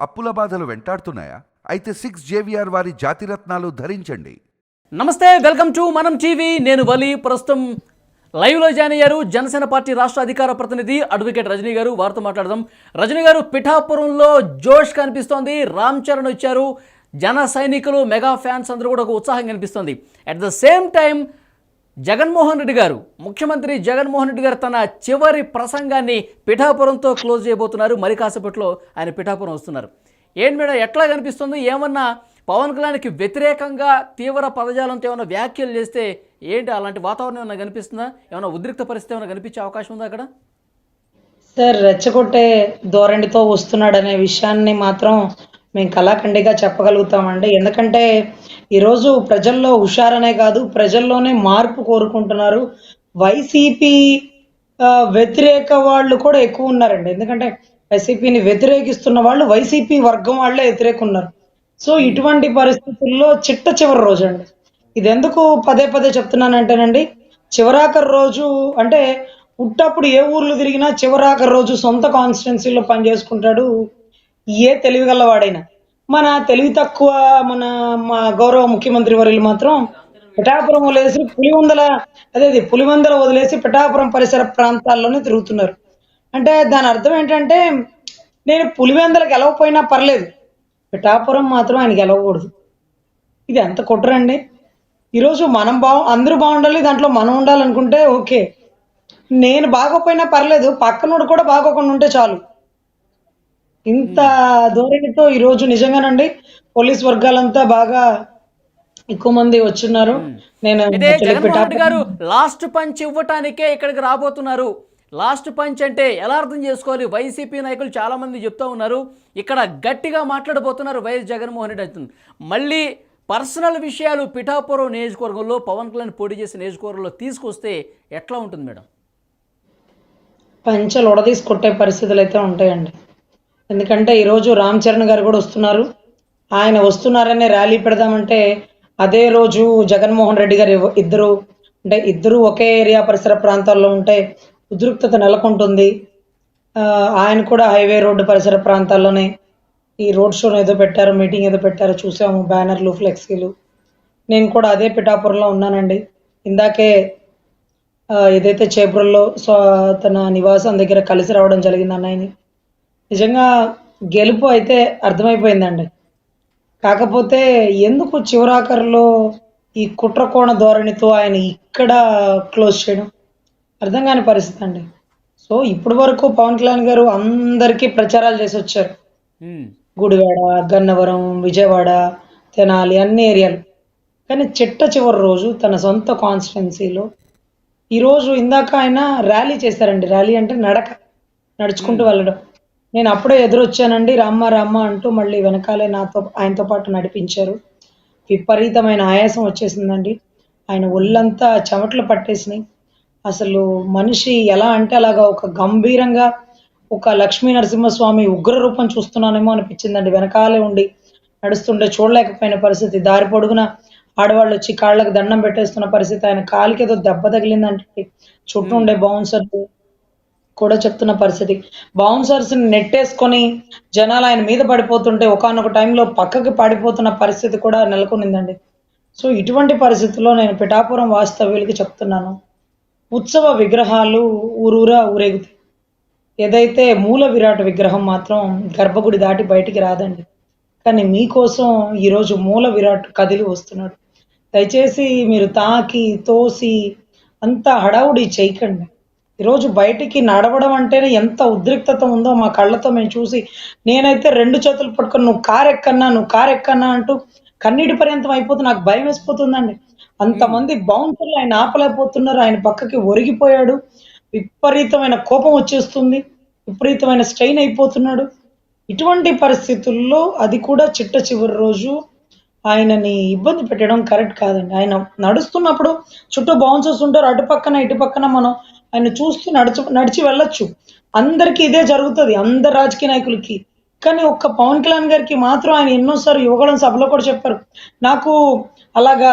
అప్పుల బాధలు వెంటాడుతున్నాయా? అయితే సిక్స్ జేవిఆర్ వారి జాతిరత్నాలు ధరించండి. నమస్తే వెల్కమ్ టు మనం టీవీ. నేను వలి. ప్రస్తుతం లైవ్లో జాయిన్ అయ్యారు జనసేన పార్టీ రాష్ట్ర అధికార ప్రతినిధి అడ్వకేట్ రజనీ గారు. వారితో మాట్లాడదాం. రజనీ గారు పిఠాపురంలో జోష్ కనిపిస్తోంది. రామ్ చరణ్ వచ్చారు. జన సైనికులు మెగా ఫ్యాన్స్ అందరూ కూడా ఒక ఉత్సాహం కనిపిస్తుంది. At the same time Jaganmohan Reddy garu ముఖ్యమంత్రి జగన్మోహన్ రెడ్డి గారు తన చివరి ప్రసంగాన్ని పిఠాపురంతో క్లోజ్ చేయబోతున్నారు. మరి కాసేపట్లో ఆయన పిఠాపురం వస్తున్నారు. ఏంటి మేడం ఎట్లా కనిపిస్తుంది? ఏమన్నా పవన్ కళ్యాణ్కి వ్యతిరేకంగా తీవ్ర పదజాలంతో ఏమైనా వ్యాఖ్యలు చేస్తే ఏంటి? అలాంటి వాతావరణం ఏమైనా కనిపిస్తుందా? ఏమైనా ఉద్రిక్త పరిస్థితి ఏమైనా కనిపించే అవకాశం ఉందా అక్కడ? సార్ రెచ్చగొట్టే ధోరణితో వస్తున్నాడనే విషయాన్ని మాత్రం మేము కళాఖండిగా చెప్పగలుగుతామండి. ఎందుకంటే ఈరోజు ప్రజల్లో హుషారనే కాదు ప్రజల్లోనే మార్పు కోరుకుంటున్నారు. వైసీపీ వ్యతిరేక వాళ్ళు కూడా ఎక్కువ ఉన్నారండి. ఎందుకంటే వైసీపీని వ్యతిరేకిస్తున్న వాళ్ళు వైసీపీ వర్గం వాళ్ళే వ్యతిరేక ఉన్నారు సో ఇటువంటి పరిస్థితుల్లో చిట్ట చివరి రోజు అండి ఇది ఎందుకు పదే పదే చెప్తున్నానంటేనండి చివరాఖరి రోజు అంటే పుట్టప్పుడు ఏ ఊర్లు తిరిగినా చివరాఖరి రోజు సొంత కాన్స్టిట్యున్సీలో పనిచేసుకుంటాడు ఏ తెలివిగలవాడైనా. మన తెలివి తక్కువ మన మా గౌరవ ముఖ్యమంత్రి వర్యులు మాత్రం పిఠాపురం వదిలేసి పులివందల అదేది పులివందల వదిలేసి పిఠాపురం పరిసర ప్రాంతాల్లోనే తిరుగుతున్నారు. అంటే దాని అర్థం ఏంటంటే నేను పులివెందల గెలవపోయినా పర్లేదు. పిఠాపురం మాత్రం ఆయన గెలవకూడదు ఇది ఎంత కుట్రండి. ఈరోజు మనం బాగు అందరూ బాగుండాలి దాంట్లో మనం ఉండాలనుకుంటే ఓకే. నేను బాగోపోయినా పర్లేదు పక్కనోడు కూడా బాగోకుండా ఉంటే చాలు. ఇంత ధోరణితో ఈరోజు నిజంగానండి పోలీస్ వర్గాలంతా బాగా ఎక్కువ మంది వచ్చున్నారు. నేను జగన్మోహన్ గారు లాస్ట్ పంచ్ ఇవ్వటానికే ఇక్కడికి రాబోతున్నారు. లాస్ట్ పంచ్ అంటే ఎలా అర్థం చేసుకోవాలి? వైసీపీ నాయకులు చాలా మంది చెప్తా ఉన్నారు. ఇక్కడ గట్టిగా మాట్లాడబోతున్నారు వైఎస్ జగన్మోహన్ రెడ్డి అంటుంది మళ్ళీ పర్సనల్ విషయాలు పిఠాపురం నియోజకవర్గంలో పవన్ కళ్యాణ్ పోటీ చేసే నియోజకవర్గంలో తీసుకొస్తే ఎట్లా ఉంటుంది మేడం? పంచలు ఉడదీసి కొట్టే పరిస్థితులు అయితే ఉంటాయండి. ఎందుకంటే ఈరోజు రామ్ చరణ్ గారు కూడా వస్తున్నారు. ఆయన వస్తున్నారనే ర్యాలీ పెడదామంటే అదే రోజు జగన్మోహన్ రెడ్డి గారు ఇద్దరు అంటే ఇద్దరు ఒకే ఏరియా పరిసర ప్రాంతాల్లో ఉంటే ఉద్రిక్తత నెలకొంటుంది. ఆయన కూడా హైవే రోడ్డు పరిసర ప్రాంతాల్లోనే ఈ రోడ్ షో ఏదో పెట్టారు మీటింగ్ ఏదో పెట్టారు చూసాము బ్యానర్లు ఫ్లెక్సీలు. నేను కూడా అదే పిఠాపురంలో ఉన్నానండి. ఇందాకే ఏదైతే చేబ్రోల్లో సో తన నివాసం దగ్గర కలిసి రావడం జరిగింది అన్నయ్యని. నిజంగా గెలుపు అయితే అర్థమైపోయిందండి. కాకపోతే ఎందుకు చివరాఖరిలో ఈ కుట్రకోణ ధోరణితో ఆయన ఇక్కడ క్లోజ్ చేయడం? అర్థం కాని పరిస్థితి అండి. సో ఇప్పటి వరకు పవన్ కళ్యాణ్ గారు అందరికీ ప్రచారాలు చేసి వచ్చారు. గుడివాడ గన్నవరం విజయవాడ తెనాలి అన్ని ఏరియాలు. కానీ చిట్ట చివరి రోజు తన సొంత కాన్స్టిట్యున్సీలో ఈరోజు ఇందాక ఆయన ర్యాలీ చేశారండి. ర్యాలీ అంటే నడక. నడుచుకుంటూ వెళ్ళడం. నేను అప్పుడే ఎదురొచ్చానండి. రామ్మ రామ్మ అంటూ మళ్ళీ వెనకాలే నాతో ఆయనతో పాటు నడిపించారు. విపరీతమైన ఆయాసం వచ్చేసిందండి. ఆయన ఒళ్ళంతా చెమటలు పట్టేసినాయి. అసలు మనిషి ఎలా అంటే అలాగా ఒక గంభీరంగా ఒక లక్ష్మీ నరసింహస్వామి ఉగ్ర రూపం చూస్తున్నానేమో అనిపించిందండి. వెనకాలే ఉండి నడుస్తుంటే చూడలేకపోయిన పరిస్థితి. దారి పొడుగున ఆడవాళ్ళు వచ్చి కాళ్ళకి దండం పెట్టేస్తున్న పరిస్థితి. ఆయన కాలికి ఏదో దెబ్బ తగిలిందంటే చుట్టూ ఉండే బౌన్సర్లు కూడా చెప్తున్న పరిస్థితి. బౌన్సర్స్ నెట్టేసుకొని జనాలు ఆయన మీద పడిపోతుంటే ఒకనొక టైంలో పక్కకి పడిపోతున్న పరిస్థితి కూడా నెలకొనిందండి. సో ఇటువంటి పరిస్థితుల్లో నేను పిఠాపురం వాస్తవ్యులకి చెప్తున్నాను. ఉత్సవ విగ్రహాలు ఊరూరా ఊరేగుతాయి. ఏదైతే మూల విరాట్ విగ్రహం మాత్రం గర్భగుడి దాటి బయటికి రాదండి. కానీ మీకోసం ఈరోజు మూల విరాట్ కదిలి వస్తున్నాడు. దయచేసి మీరు తాకి తోసి అంత హడావుడి చేయకండి. ఈరోజు బయటికి నడవడం అంటేనే ఎంత ఉద్రిక్తత ఉందో మా కళ్ళతో మేము చూసి నేనైతే రెండు చేతులు పట్టుకొని నువ్వు కారు ఎక్కన్నా నువ్వు కారు ఎక్కన్నా అంటూ కన్నీటి పర్యంతం అయిపోతే నాకు భయం వేసిపోతుందండి. అంతమంది బౌన్సర్లు ఆయన ఆపలేకపోతున్నారు. ఆయన పక్కకి ఒరిగిపోయాడు. విపరీతమైన కోపం వచ్చేస్తుంది. విపరీతమైన స్ట్రెయిన్ అయిపోతున్నాడు. ఇటువంటి పరిస్థితుల్లో అది కూడా చిట్ట చివరి రోజు. ఆయనని ఇబ్బంది పెట్టడం కరెక్ట్ కాదండి. ఆయన నడుస్తున్నప్పుడు చుట్టూ బౌన్సర్స్ ఉంటారు. అటు పక్కన ఇటు పక్కన మనం ఆయన చూస్తూ నడుచు నడిచి వెళ్ళొచ్చు. అందరికీ ఇదే జరుగుతుంది అందరు రాజకీయ నాయకులకి. కానీ ఒక్క పవన్ కళ్యాణ్ గారికి మాత్రం ఆయన ఎన్నోసార్లు యువగళం సభలో కూడా చెప్పారు. నాకు అలాగా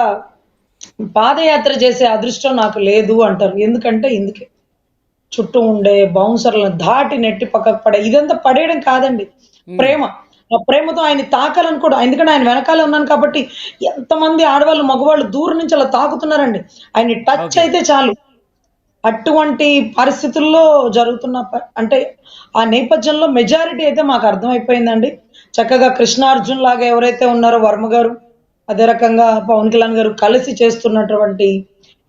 పాదయాత్ర చేసే అదృష్టం నాకు లేదు అంటారు. ఎందుకంటే ఇందుకే. చుట్టూ ఉండే బౌన్సర్లను దాటి నెట్టి పక్కకు పడే ఇదంతా పడేయడం కాదండి. ప్రేమ. ఆ ప్రేమతో ఆయన తాకాలని కూడా ఎందుకంటే ఆయన వెనకాలే ఉన్నాను కాబట్టి ఎంతమంది ఆడవాళ్ళు మగవాళ్ళు దూరం నుంచి అలా తాకుతున్నారండి. ఆయన టచ్ అయితే చాలు. అటువంటి పరిస్థితుల్లో జరుగుతున్న అంటే ఆ నేపథ్యంలో మెజారిటీ అయితే మాకు అర్థమైపోయిందండి. చక్కగా కృష్ణార్జున్ లాగా ఎవరైతే ఉన్నారో వర్మ గారు అదే రకంగా పవన్ కళ్యాణ్ గారు కలిసి చేస్తున్నటువంటి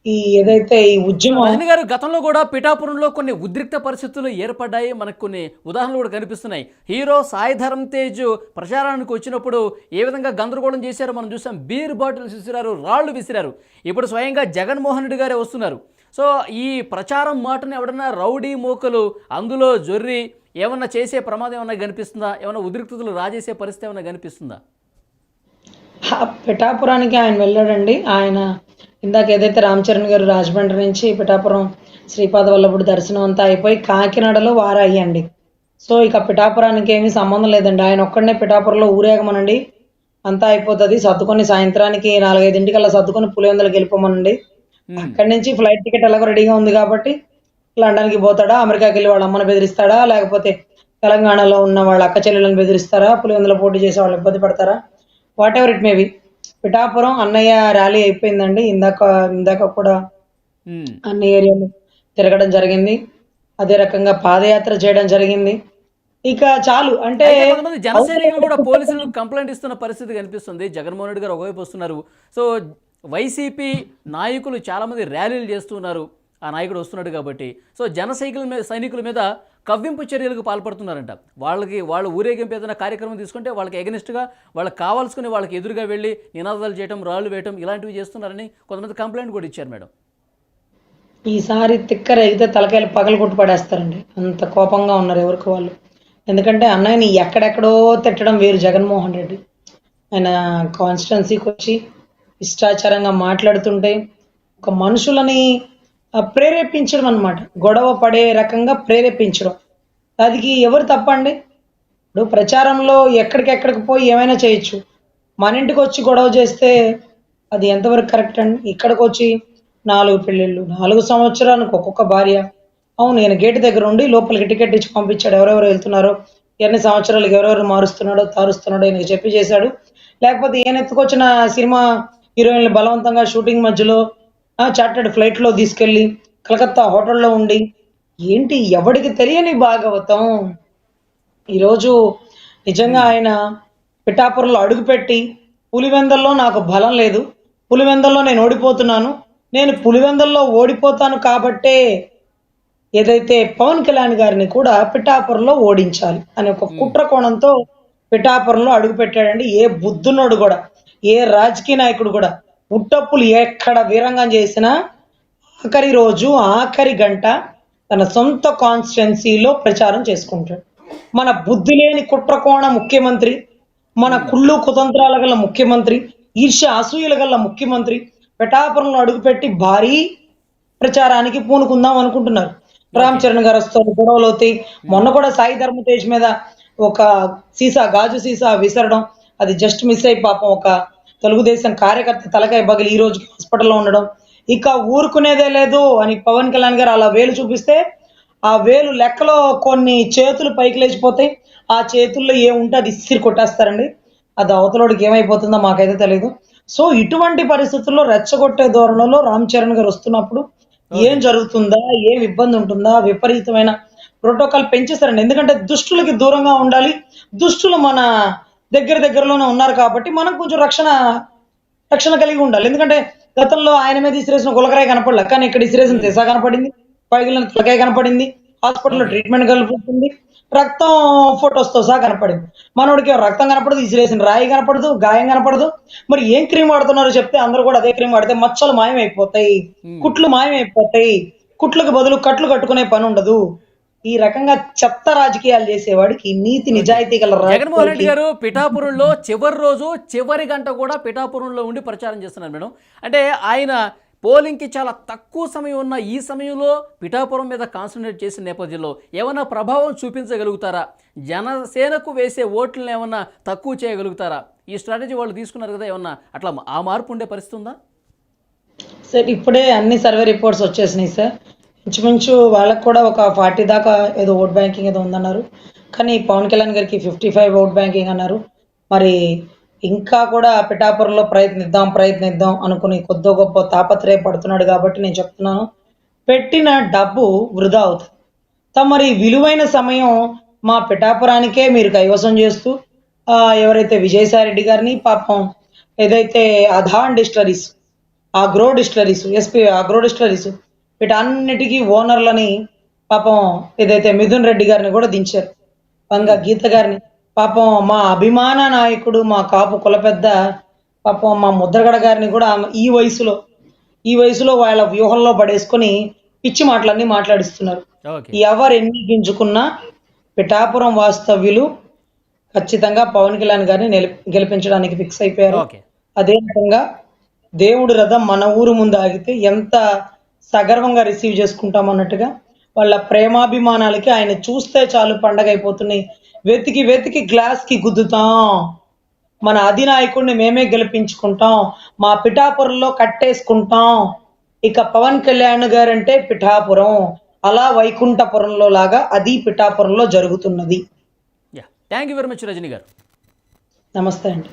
ఈ ఏదైతే ఈ ఉద్యమం గారు గతంలో కూడా పిఠాపురంలో కొన్ని ఉద్రిక్త పరిస్థితులు ఏర్పడ్డాయి. మనకు కొన్ని ఉదాహరణలు కూడా కనిపిస్తున్నాయి. హీరో సాయిధరం తేజ్ ప్రచారానికి వచ్చినప్పుడు ఏ విధంగా గందరగోళం చేశారో మనం చూసాం. బీర్ బాటిల్స్ విసిరారు రాళ్ళు విసిరారు. ఇప్పుడు స్వయంగా జగన్మోహన్ రెడ్డి గారే వస్తున్నారు. సో ఈ ప్రచారం మాటను ఎవడన్నా రౌడీ మూకలు అందులో జొర్రి ఏమన్నా చేసే ప్రమాదం ఏమన్నా కనిపిస్తుందా? ఏమైనా ఉద్రిక్తతలు రాజేసే పరిస్థితి ఏమైనా కనిపిస్తుందా? పిఠాపురానికి ఆయన వెళ్ళాడండి. ఆయన ఇందాక ఏదైతే రామ్ చరణ్ గారు రాజమండ్రి నుంచి పిఠాపురం శ్రీపాద వల్లభుడు దర్శనం అంతా అయిపోయి కాకినాడలో వారయ్యండి సో ఇక పిఠాపురానికి ఏమీ సంబంధం లేదండి. ఆయన ఒక్కడనే పిఠాపురంలో ఊరేగమనండి. అంతా అయిపోతుంది. సర్దుకొని సాయంత్రానికి నాలుగైదింటికల్లా సర్దుకొని పులివెందులకు వెళ్ళిపోమనండి. అక్కడి నుంచి ఫ్లైట్ టికెట్ ఎలాగో రెడీగా ఉంది కాబట్టి లండన్కి పోతాడా అమెరికాకి వెళ్ళి వాళ్ళ అమ్మని బెదిరిస్తాడా లేకపోతే తెలంగాణలో ఉన్న వాళ్ళ అక్క చెల్లెలను బెదిరిస్తారా పులివెందులో పోటీ చేసే వాళ్ళు ఇబ్బంది పడతారా? Whatever it maybe Pithapuram అన్నయ్య ర్యాలీ అయిపోయిందండి. ఇందాక ఇందాక కూడా. అన్ని ఏరియాలు తిరగడం జరిగింది. అదే రకంగా పాదయాత్ర చేయడం జరిగింది. ఇక చాలు. అంటే జనసైనికులు కూడా పోలీసులు కంప్లైంట్ ఇస్తున్న పరిస్థితి కనిపిస్తుంది. జగన్మోహన్ రెడ్డి గారు ఒకవైపు వస్తున్నారు. సో వైసీపీ నాయకులు చాలామంది ర్యాలీలు చేస్తున్నారు. ఆ నాయకుడు వస్తున్నాడు కాబట్టి. సో జన సైకిల్ మీద సైనికుల మీద కవ్వింపు చర్యలకు పాల్పడుతున్నారంట. వాళ్ళకి వాళ్ళ ఊరేగింపు ఏదైనా కార్యక్రమం తీసుకుంటే వాళ్ళకి ఎగనిస్ట్గా వాళ్ళకి కావాల్సుకుని వాళ్ళకి ఎదురుగా వెళ్ళి నినాదాలు చేయడం రాళ్ళు వేయటం ఇలాంటివి చేస్తున్నారని కొంతమంది కంప్లైంట్ కూడా ఇచ్చారు మేడం. ఈసారి తిక్కర అయితే తలకాయలు పగలు కొట్టు పడేస్తారండి. అంత కోపంగా ఉన్నారు ఎవరికి వాళ్ళు. ఎందుకంటే అన్నయ్యని ఎక్కడెక్కడో తిట్టడం వేరు జగన్మోహన్ రెడ్డి. ఆయన కాన్స్టిట్యున్సీకి వచ్చి ఇష్టాచారంగా మాట్లాడుతుంటే ఒక మనుషులని ప్రేరేపించడం అన్నమాట. గొడవ పడే రకంగా ప్రేరేపించడం. దానికి ఎవరు తప్పండి? ఇప్పుడు ప్రచారంలో ఎక్కడికెక్కడికి పోయి ఏమైనా చేయొచ్చు. మన ఇంటికి వచ్చి గొడవ చేస్తే అది ఎంతవరకు కరెక్ట్ అండి? ఇక్కడికి వచ్చి నాలుగు పెళ్ళిళ్ళు నాలుగు సంవత్సరానికి ఒక్కొక్క భార్య. అవును నేను గేట్ దగ్గర ఉండి లోపలికి టికెట్ ఇచ్చి పంపించాడు. ఎవరెవరు వెళ్తున్నారో ఎన్ని సంవత్సరాలకు ఎవరెవరు మారుస్తున్నాడో తారుస్తున్నాడో ఈయనకి చెప్పి చేశాడు. లేకపోతే ఈయన ఎత్తుకొచ్చిన సినిమా హీరోయిన్లు బలవంతంగా షూటింగ్ మధ్యలో చార్టెడ్ ఫ్లైట్లో తీసుకెళ్ళి కలకత్తా హోటల్లో ఉండి ఏంటి ఎవడికి తెలియని భాగవతం? ఈరోజు నిజంగా ఆయన పిఠాపురంలో అడుగుపెట్టి పులివెందల్లో నాకు బలం లేదు పులివెందల్లో నేను ఓడిపోతున్నాను నేను పులివెందల్లో ఓడిపోతాను కాబట్టే ఏదైతే పవన్ కళ్యాణ్ గారిని కూడా పిఠాపురంలో ఓడించాలి అనే ఒక కుట్ర కోణంతో పిఠాపురంలో అడుగు పెట్టాడండి ఏ బుద్ధున్నోడు కూడా. ఏ రాజకీయ నాయకుడు కూడా ఉట్టప్పులు ఎక్కడ వీరంగం చేసినా ఆఖరి రోజు ఆఖరి గంట తన సొంత కాన్స్టిట్యున్సీలో ప్రచారం చేసుకుంటాడు. మన బుద్ధి లేని కుట్రకోణ ముఖ్యమంత్రి మన కుళ్ళు కుతంత్రాల గల ముఖ్యమంత్రి ఈర్ష్య అసూయల గల ముఖ్యమంత్రి పెటాపురంలో అడుగుపెట్టి భారీ ప్రచారానికి పూనుకుందాం అనుకుంటున్నారు. రామ్ చరణ్ గారు వస్తారు గొడవలు అవుతాయి మొన్న కూడా సాయి ధర్మ తేజ్ మీద ఒక సీసా గాజు సీసా విసరడం అది జస్ట్ మిస్ అయి పాపం ఒక తెలుగుదేశం కార్యకర్త తలకాయ బగిలి ఈ రోజు హాస్పిటల్లో ఉండడం. ఇక ఊరుకునేదే లేదు అని పవన్ కళ్యాణ్ గారు అలా వేలు చూపిస్తే ఆ వేలు లెక్కలో కొన్ని చేతులు పైకి లేచిపోతాయి. ఆ చేతుల్లో ఏముంటే అది ఇసిరి కొట్టేస్తారండి. అది అవతలోడికి ఏమైపోతుందో మాకైతే తెలియదు సో ఇటువంటి పరిస్థితుల్లో రెచ్చగొట్టే ధోరణిలో రామ్ చరణ్ గారు వస్తున్నప్పుడు ఏం జరుగుతుందా? ఏం ఇబ్బంది ఉంటుందా? విపరీతమైన ప్రోటోకాల్ పెంచేస్తారండి. ఎందుకంటే దుష్టులకి దూరంగా ఉండాలి. దుష్టులు మన దగ్గర దగ్గరలోనే ఉన్నారు కాబట్టి మనం కొంచెం రక్షణ రక్షణ కలిగి ఉండాలి. ఎందుకంటే గతంలో ఆయన మీద ఇసిరేసిన గులకరాయి కనపడలే. కానీ ఇక్కడ ఇసిరేసిన దిశ కనపడింది. పైగిలిన తలకాయ కనపడింది. హాస్పిటల్లో ట్రీట్మెంట్ కలుపుతుంది. రక్తం ఫొటోస్తో సహా కనపడింది. మనోడికి రక్తం కనపడదు ఇసిరేసిన రాయి కనపడదు గాయం కనపడదు. మరి ఏం క్రీమ్ వాడుతున్నారో చెప్తే అందరూ కూడా అదే క్రీమ్ వాడితే మచ్చలు మాయమైపోతాయి. కుట్లు మాయమైపోతాయి. కుట్లకు బదులు కట్లు కట్టుకునే పని ఉండదు. ఈ రకంగా చెత్త రాజకీయాలు చేసేవాడికి నీతి నిజాయితీ గల జగన్మోహన్ రెడ్డి గారు పిఠాపురంలో చివరి రోజు చివరి గంట కూడా పిఠాపురంలో ఉండి ప్రచారం చేస్తున్నారు మేడం. అంటే ఆయన పోలింగ్కి చాలా తక్కువ సమయం ఉన్న ఈ సమయంలో పిఠాపురం మీద కాన్సన్ట్రేట్ చేసిన నేపథ్యంలో ఏమైనా ప్రభావం చూపించగలుగుతారా? జనసేనకు వేసే ఓట్లను ఏమన్నా తక్కువ చేయగలుగుతారా? ఈ స్ట్రాటజీ వాళ్ళు తీసుకున్నారు కదా ఏమన్నా అట్లా ఆ మార్పు ఉండే పరిస్థితి ఉందా? సార్ ఇప్పుడే అన్ని సర్వే రిపోర్ట్స్ వచ్చేసినాయి సార్. ఇంచుమించు వాళ్ళకు కూడా ఒక ఫార్టీ దాకా ఏదో ఓట్ బ్యాంకింగ్ ఏదో ఉందన్నారు. కానీ పవన్ కళ్యాణ్ గారికి ఫిఫ్టీ ఫైవ్ ఓట్ బ్యాంకింగ్ అన్నారు. మరి ఇంకా కూడా పిఠాపురంలో ప్రయత్నిద్దాం ప్రయత్నిద్దాం అనుకుని కొద్దో గొప్ప తాపత్రయపడుతున్నాడు కాబట్టి నేను చెప్తున్నాను. పెట్టిన డబ్బు వృధా అవుతుంది. తమరి విలువైన సమయం మా పిఠాపురానికే మీరు కైవసం చేస్తూ ఎవరైతే విజయసాయి రెడ్డి గారిని పాపం ఏదైతే Adhan distilleries agro distilleries SP agro distilleries వీటన్నిటికీ ఓనర్లని పాపం ఏదైతే మిథున్ రెడ్డి గారిని కూడా దించారు. వంగ గీత గారిని. పాపం మా అభిమాన నాయకుడు మా కాపు కుల పెద్ద పాపం మా ముద్రగడ గారిని కూడా ఈ వయసులో ఈ వయసులో వాళ్ళ వ్యూహంలో పడేసుకొని పిచ్చి మాటలన్నీ మాట్లాడిస్తున్నారు. ఎవరు ఎన్ని గింజుకున్నా పిఠాపురం వాస్తవ్యులు ఖచ్చితంగా పవన్ కళ్యాణ్ గారిని గెలిపించడానికి ఫిక్స్ అయిపోయారు. అదే రకంగా దేవుడి రథం మన ఊరు ముందు ఆగితే ఎంత సగర్వంగా రిసీవ్ చేసుకుంటాం అన్నట్టుగా వాళ్ళ ప్రేమాభిమానాలకి ఆయన చూస్తే చాలు పండగ అయిపోతున్నాయి వెతికి వెతికి గ్లాస్కి గుద్దుతాం. మన అధినాయకుడిని మేమే గెలిపించుకుంటాం. మా పిఠాపురంలో కట్టేసుకుంటాం. ఇక పవన్ కళ్యాణ్ గారంటే పిఠాపురం. అలా వైకుంఠపురంలో లాగా అది పిఠాపురంలో జరుగుతున్నది. Thank you very much Rajani garu. నమస్తే అండి.